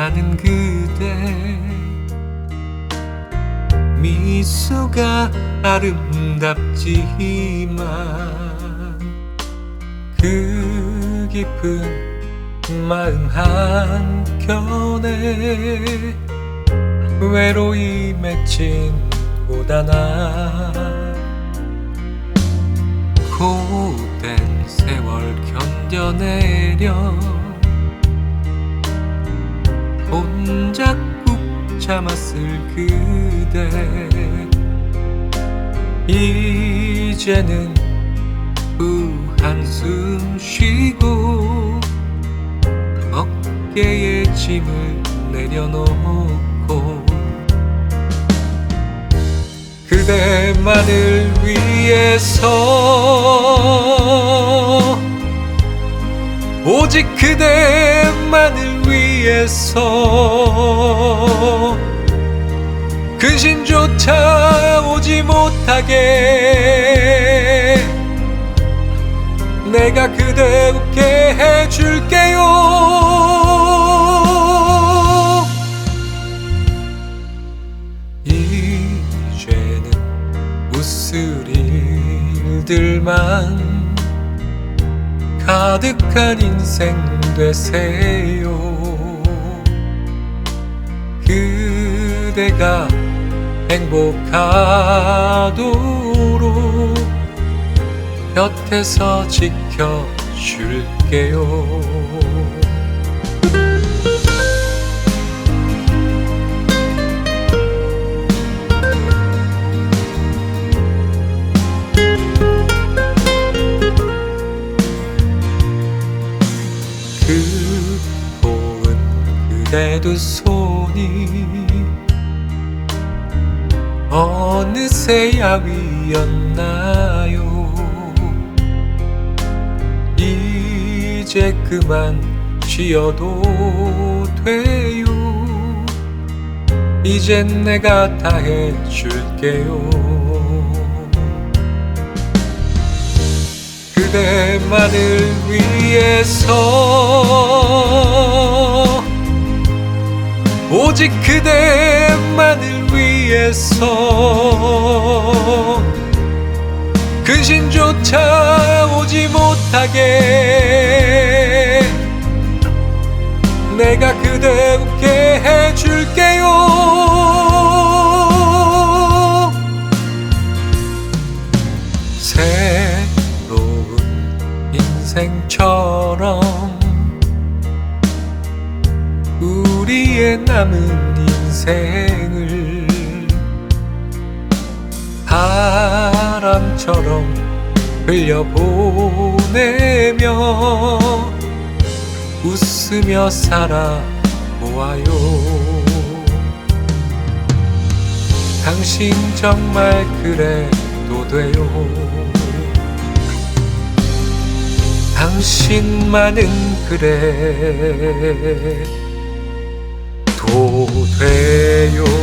나는 그대. 미소가 아름답지만 그 깊은 마음 한켠에 외로이 맺힌 고단한 고된 세월 견뎌내려 혼자 꾹 참았을 그대. 이제는 후 한숨 쉬고 어깨에 짐을 내려놓고 그대만을 위해서 오직 그대만을 위해서 근심조차 오지 못하게 내가 그대 웃게 해줄게요. 이제는 웃을 일들만 가득한 인생 되세요. 그대가 행복하도록 곁에서 지켜줄게요 그대 두 손이 어느새 야위였나요? 이제 그만 쉬어도 돼요. 이젠 내가 다 해줄게요. 그대만을 위해서 오직 그대만을 위해서 근심조차 오지 못하게 내가 그대 웃게 해줄게요. 새로운 인생처럼 우리의 남은 인생을 바람처럼 흘려보내며 웃으며 살아보아요. 당신 정말 그래도 돼요. 당신만은 그래 도 돼요